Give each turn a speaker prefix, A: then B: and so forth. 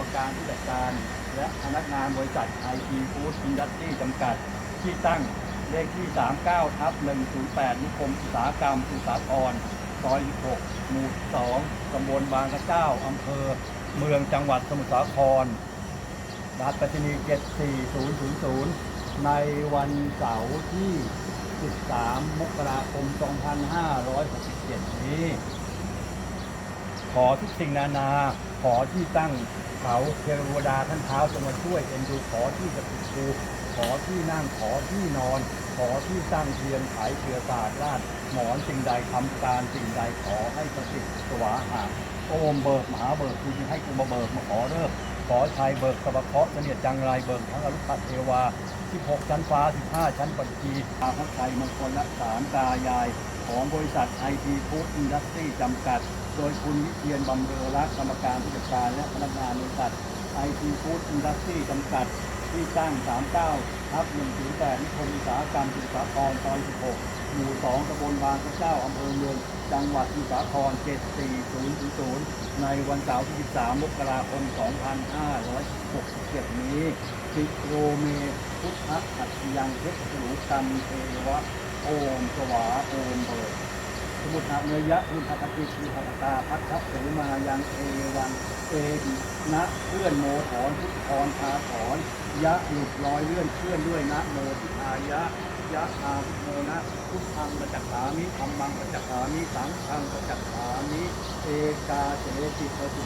A: รมการผู้จัดการ และพนักงานบริษัทไอทีฟู้ดอินดัสทรีจำกัด ที่ตั้งเลขที่ 39ทับ108 นิคมอุตสาหกรรมสุสาครซอย16หมู่ 2 ตำบลบางกระเจ้า อำเภอ เมืองจังหวัดสมุทรสาครรหัสไปรษณีย์74000 ในวันเสาร์ที่ 13 มกราคม 2567 นี้ ขอทุกสิ่งนานา ขอที่ตั้ง เขาเทวดาท่านเท้าจงมาช่วยเอ็นดูขอที่จะติดคูขอที่นั่งขอที่นอน ขอที่ตั้งเทียนไขเชือศาสตร์ราดหมอนสิ่งใดทำการสิ่งใดขอให้ประสิทธิ์สวาหาโอมเบิกมหาเบิกคุณให้กูมาเบิกมาขอเลิกขอชัยเบิกสะบะเคาะเสนียดจังไรเบิกทั้งอรุณเทวา16 ชั้นฟ้า 15 ชั้นปัจจีอาภัชัยมงคลรักษาตายาย ของบริษัทไอทีฟู้ดอินดัสทรีจำกัด โดยคุณวิเทียนบำเรอรักกรรมการผู้จัดการและพนักงานบริษัทไอทีฟู้ดอินดัสทรีจำกัด ที่ตั้ง 39ทับ108นิคมอุตสาหกรรมสุสาครซอย 16 หมู่ 2ตำบลบางกระเจ้าอำเภอเมือง จังหวัดสุสาคร 74000 ในวันเสาร์ที่ 13 มกราคม 2567 นี้ติโรเมพุทธอัจฉยังเพชรสูกรรมเทวะโอมสวาโอมเบิก สมุทธะเนยยะรุนทกติทีหัตตาพัทธเสมายังเอวังเอดินะเลื่อนโมถอนพุทธรพาถอนยะหลุดลอยเลื่อนเคลื่อนด้วยนะโมทิทายะยะอาพุโมนะพุทธังประจักษามิธรรมังประจักษามิสังฆังประจักษามิเอกาเสติปฏิ